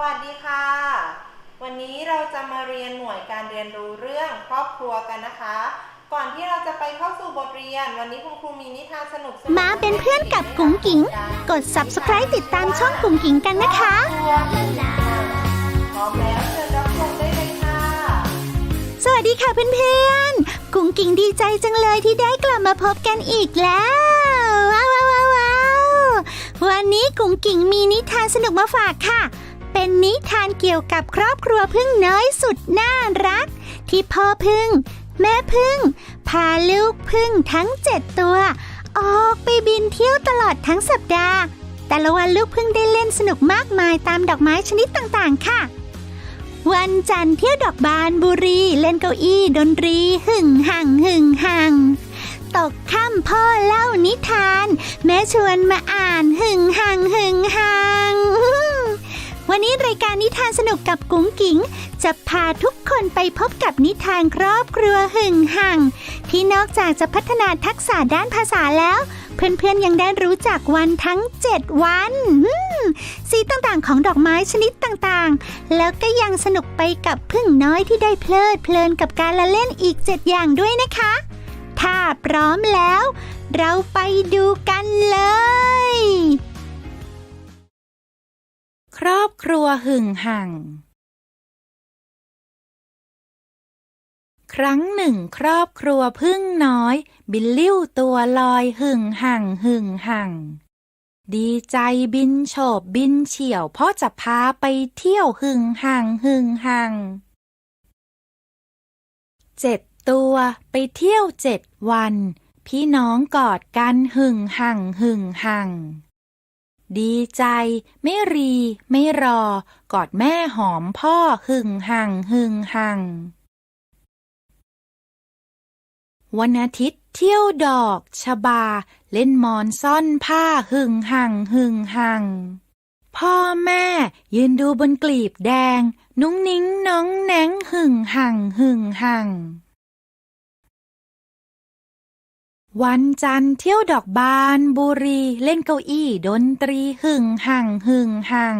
วัสดีค่ะ วันนี้เราจะมาเรียนหน่วยการเรียนรู้เรื่องครอบครัวกันนะคะ ก่อนที่เราจะไปเข้าสู่บทเรียน วันนี้คุณครูมีนิทานสนุกๆมาเป็นเพื่อนกับกุ๋งกิ๋งกด subscribe ติดตามช่องกุ๋งกิ๋งกันนะคะพร้อมแล้วเชิญรับชมได้เลยค่ะ สวัสดีค่ะเพื่อนๆ กุ๋งกิ๋งดีใจจังเลยที่ได้กลับมาพบกันอีกแล้วว้าวว้าวว้าวว้าววันนี้กุ๋งกิ๋งมีนิทานสนุกมาฝากค่ะ เป็นนิทานเกี่ยวกับครอบครัวพึ่งน้อยสุดน่ารัก ที่พ่อพึ่ง แม่พึ่ง พาลูกพึ่งทั้งเจ็ดตัว ออกไปบินเที่ยวตลอดทั้งสัปดาห์ แต่ละวันลูกพึ่งได้เล่นสนุกมากมายตามดอกไม้ชนิดต่างๆ ค่ะ วันจันทร์เที่ยวดอกบานบุรี เล่นเก้าอี้ดนตรีหึ่งห่างหึ่งห่างตกค่ำพ่อเล่านิทาน แม่ชวนมาอ่านหึ่งห่างหึ่งห่าง วันนี้รายการนิทานสนุกกับกุ้งกิ๋งจะพาทุกคนไปพบกับนิทานครอบครัวหึ่งห่างที่นอกจากจะพัฒนาทักษะด้านภาษาแล้ว เพื่อนๆยังได้รู้จักวันทั้ง 7 วันสีต่างๆของดอกไม้ชนิดต่างๆ แล้วก็ยังสนุกไปกับพึ่งน้อยที่ได้เพลิดเพลินกับการละเล่นอีก 7 อย่างด้วยนะคะ ถ้าพร้อมแล้ว เราไปดูกันเลย ครอบครัวหึ่งห่าง ครั้งหนึ่งครอบครัวพึ่งน้อย บินลิ้วตัวลอยหึ่งห่างหึ่งห่างดีใจบินโฉบบินเฉี่ยวเพราะจะพาไปเที่ยวหึ่งห่างหึ่งห่างเจ็ดตัวไปเที่ยวเจ็ดวัน พี่น้องกอดกันหึ่งห่างหึ่งห่าง ดีใจ ไม่รี ไม่รอ กอดแม่หอมพ่อหึงห่างหึงห่างวันอาทิตย์เที่ยวดอก ชบา เล่นมอนซ่อนผ้าหึงห่างหึงห่างพ่อแม่ยืนดูบนกลีบแดง นุ้งนิ้งน้องแหนงหึงห่างหึงห่าง วันจันทร์เที่ยวดอกบานบุรีเล่นเก้าอี้ดนตรีหึ่งห่างหึ่งห่าง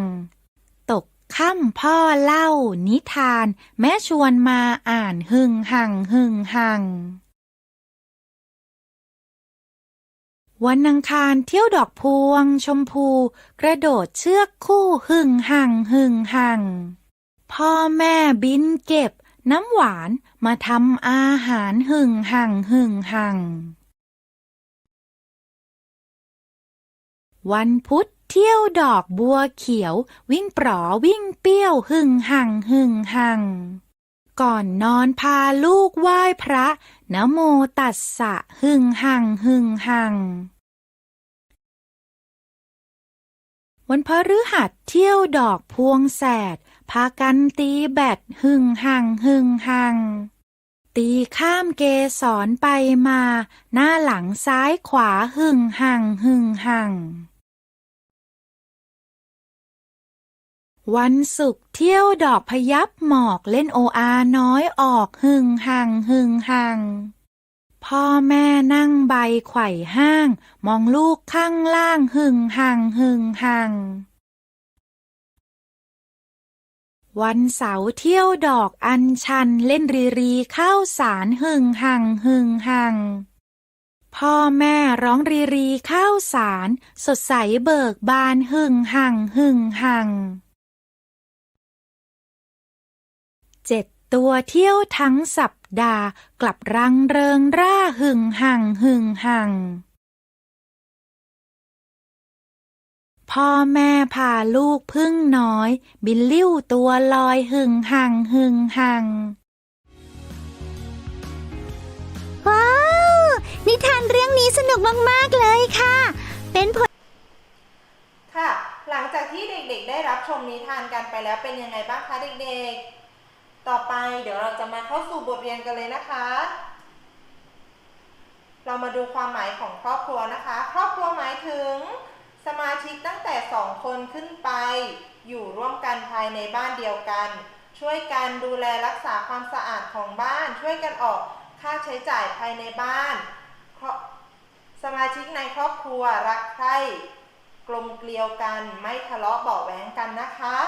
ตกค่ำพ่อเล่า นิทาน แม่ชวนมาอ่านหึ่งห่างหึ่งห่างวันอังคารเที่ยวดอกพวง ชมพู กระโดดเชือกคู่หึ่งห่างหึ่งห่างพ่อแม่บินเก็บน้ำหวานมาทำอาหารหึ่งห่างหึ่งห่าง วันพุธเที่ยวดอกบัวเขียว วิ่งปลอวิ่งเปี้ยวหึ่งห่างหึ่งห่างก่อนนอนพาลูกไหว้พระนะโมตัสสะหึ่งห่างหึ่งห่างวันพฤหัสเที่ยวดอกพวงแสด พากันตีแบดหึ่งห่างหึ่งห่างตีข้ามเกสรไปมา หน้าหลังซ้ายขวาหึ่งห่างหึ่งห่าง วันศุกร์เที่ยวดอกพยับหมอกเล่นโออาน้อยออกหึงห่างหึงห่างพ่อแม่นั่งใบไขว่ห้าง มองลูกข้างล่างหึงห่างหึงห่างวันเสาร์เที่ยวดอกอัญชันเล่นรีรีข้าวสารหึงห่างหึงห่างพ่อแม่ร้องรีรีข้าวสาร สดใสเบิกบานหึงห่างหึงห่าง เจ็ดตัวเที่ยวทั้งสัปดาห์ กลับรังเริงร่าหึ่งห่างหึ่งห่างพ่อแม่พาลูกพึ่งน้อย บินลิ้วตัวลอยหึ่งห่างหึ่งห่างว้าว นิทานเรื่องนี้สนุกมาก ๆ เลยค่ะ เป็นผลค่ะ หลังจากที่เด็กๆ ได้รับชมนิทานกันไปแล้วเป็นยังไงบ้างคะเด็กๆ ต่อไปเดี๋ยวเราจะมาเข้าสู่บทเรียนกันเลยนะคะ เรามาดูความหมายของครอบครัวนะคะ ครอบครัวหมายถึง สมาชิกตั้งแต่สองคนขึ้นไป อยู่ร่วมกันภายในบ้านเดียวกัน ช่วยกันดูแลรักษาความสะอาดของบ้าน ช่วยกันออกค่าใช้จ่ายภายในบ้าน สมาชิกในครอบครัวรักใคร่กลมเกลียวกันไม่ทะเลาะเบาะแวงกันนะคะ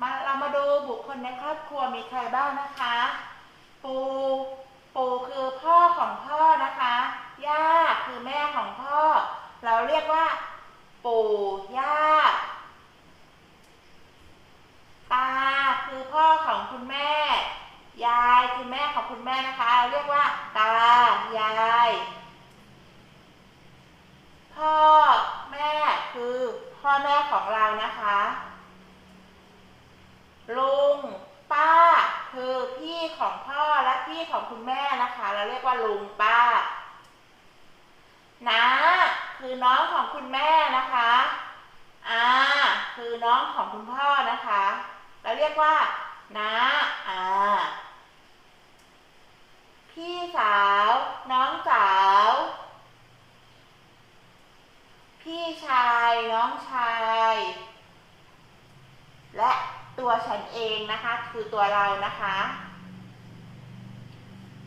มาเรามาดู บุคคลในครอบครัวมีใครบ้างนะคะ ปู่ปู่คือพ่อของพ่อนะคะ ย่าคือแม่ของพ่อ เราเรียกว่า ปู่ย่า ตาคือพ่อของคุณแม่ ยายคือแม่ของคุณแม่นะคะ เราเรียกว่า ตา ยาย พ่อแม่คือพ่อแม่ของเรานะคะ ลุง ป้า คือพี่ของพ่อและพี่ของคุณแม่นะคะ เราเรียกว่าลุงป้าน้าคือน้องของคุณแม่นะคะอาคือน้องของคุณพ่อนะคะ เราเรียกว่าน้าอาพี่สาว น้องสาว พี่ชาย น้องชาย และ ตัวฉันเองนะคะ คือตัวเรานะคะ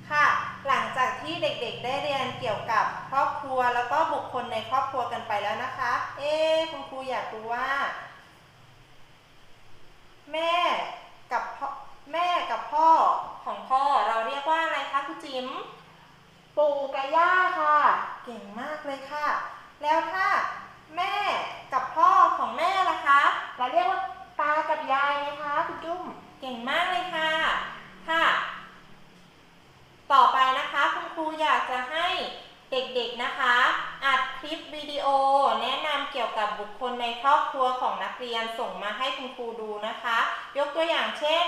ค่ะ หลังจากที่เด็กๆได้เรียนเกี่ยวกับครอบครัวแล้วก็บุคคลในครอบครัวกันไปแล้วนะคะ เอ๊ะคุณครูอยากรู้ว่า แม่กับพ่อแม่กับพ่อของพ่อเราเรียกว่าอะไรคะคุณจิ๋มปู่กับย่าค่ะ เก่งมากเลยค่ะ แล้วถ้าแม่กับพ่อของแม่ล่ะคะ เราเรียกว่าตากับ ยายไหมคะคุณจุ้มเก่งมากเลยค่ะค่ะ ต่อไปนะคะคุณครูอยากจะให้เด็กๆนะคะ อัดคลิปวิดีโอ แนะนำเกี่ยวกับบุคคลในครอบครัวของนักเรียนส่งมาให้คุณครูดูนะคะ ยกตัวอย่างเช่น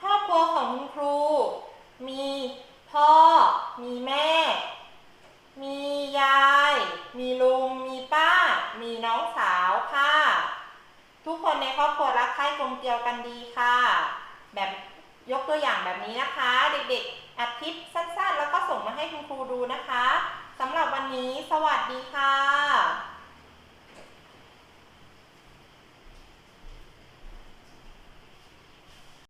ครอบครัวของคุณครู มีพ่อ มีแม่ มียาย มีลุง มีป้า มีน้องสาวค่ะ ทุกคนในครอบครัวรักใคร่กลมเกลียวกันดีค่ะ แบบยกตัวอย่างแบบนี้นะคะ เด็กๆอัดคลิปสั้นๆ แล้วก็ส่งมาให้คุณครูดูนะคะสำหรับวันนี้ สวัสดีค่ะ